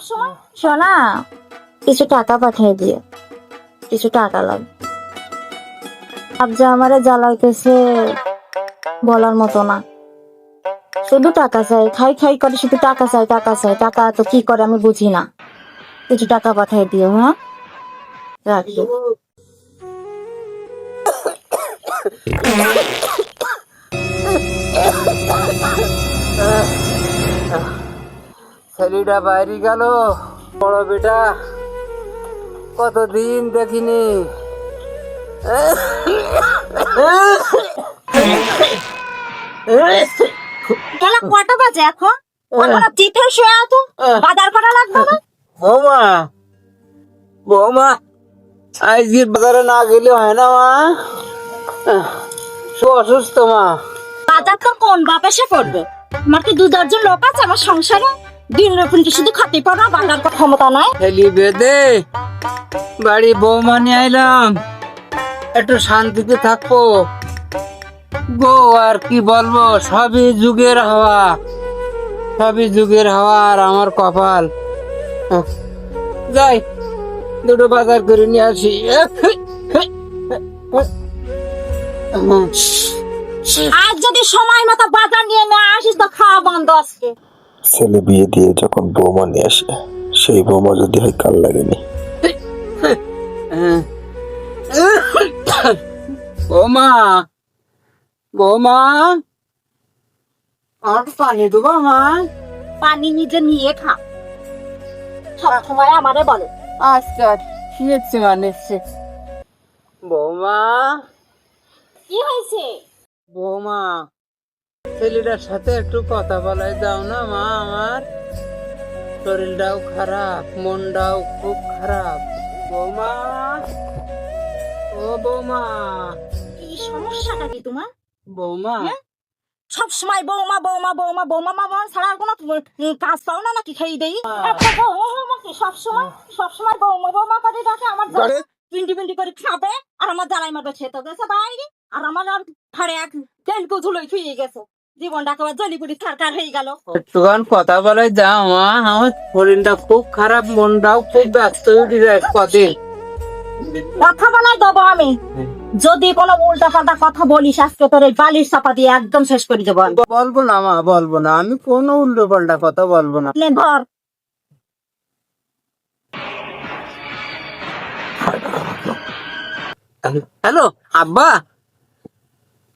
সবসময় সোনা কিছু টাকা পাঠিয়ে দিয়ে কিছু টাকা লাগবে আব যে আমারে জ্বালাইতেছে বলার মতো না শুধু টাকা চাই খাই খাই করে শুধু টাকা চাই টাকা চাই টাকা তো কি করে আমি বুঝি না কিছু টাকা পাঠিয়ে দিও হ্যাঁ রাখি ছেলেটা বাইরে গেল। বড় বেটা কতদিন দেখিনি। কটা বাজে এখন? এখন চিঠে শুয়ে আছো বাজার করা লাগবে না? বৌমা বৌমা আজকের বাজারে না গেলে হয় না মা। সু অসুস্থ মা। বাজার কোন বাপ এসে করবে? আমার কি দু দশজন লোক আছে আমার সংসারে? দিন রকম কি শুধু খাতে পারা করার ক্ষমতা নাই? ছেলে বেঁধে বাড়ি বৌমা নিয়ে আইলাম। একটু শান্তিতে থাকব গো আর কি বলব সবই যুগের হাওয়া। সবই যুগের হাওয়া আর আমার কপাল। যাই দুটো বাজার করে নিয়ে আসি। আজ যদি সময় মতো বাজার নিয়ে না আসিস তো খাওয়া বন্ধ আজকে। ছেলে বিয়ে দিয়ে যখন বৌমা নিয়ে আসে সেই বৌমা যদি হয় কাল লাগেনি। বৌমা বৌমা। আর পানি দেবো মা? পানি নিজে নিয়ে খা। সব সময় আমারে বলে। আচ্ছা নিচ্ছি মা নিচ্ছি। বৌমা। কি হয়েছে? বৌমা ছেলেটার সাথে একটু কথা বলাই দাও না মা আমার শরীরটাও খারাপ মনটাও খুব খারাপ। বৌমা ও বৌমা। কি সমস্যাটা কি তোমার? বৌমা। সব সময় বৌমা বৌমা বৌমা বৌমা মামা ছাড়া আর কোনো কাজ পাও না নাকি খেয়ে দেই? সব সময় সব সময় বৌমা বৌমা করে ডাকে আমার পিন্ডি পিন্ডি করে খাবে আর আমার জ্বালাই মারবে সে তো গেছে বাইরে। আর আমার আর ঘরে এক তেলকু ঝুলোই থুয়ে গেছে। জীবনটা একেবারে জলিপুরি থারকার হয়ে গেল। একটুখান কথা বলে যাও মা। আমার শরীরটা খুব খারাপ মনটাও খুব ব্যস্ত হয়ে যায় কদিন। কথা বলাই দেবো আমি। যদি কোনো উল্টা পাল্টা কথা বলিস আজকে তোর এই বালির চাপা দিয়ে একদম শেষ করে দেবো বলব না মা বলব না। আমি কোনো উল্টো পাল্টা কথা বলব না। ধর। হ্যালো আব্বা।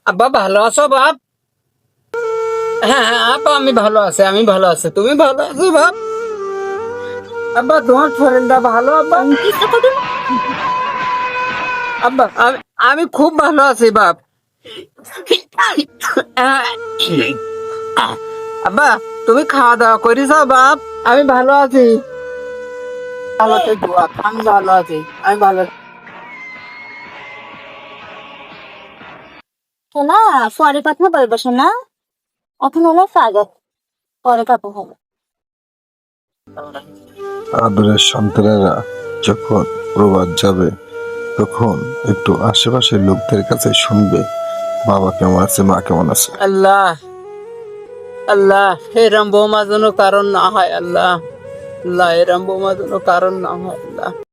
আব্বা ভালো আছো বাপ? হ্যাঁ হ্যাঁ আব্বা আমি ভালো আছি আমি ভালো আছি। তুমি ভালো আছো বাপ আব্বা তোমার শরীরটা ভালো আব্বা? কিসে করবি না? আব্বা আমি আমি খুব ভালো আছি বাপ আব্বা তুমি খাওয়া দাওয়া করিস বাপ আমি ভালো আছি। ভালো আছি বাপ, আমি ভালো আছি আমি ভালো শোনা পরে কথা বলব শোনা। এখন হলো স্বাগত পরে কথা হবে আদরের সন্তানেরা যখন প্রবাদ যাবে তখন একটু আশেপাশের লোকদের কাছে শুনবে বাবা কেমন আছে মা কেমন আছে। আল্লাহ আল্লাহ এরম বোমা যেন কারণ না হয় আল্লাহ। আল্লাহ এরম বোমা যেন কারণ না হয় আল্লাহ।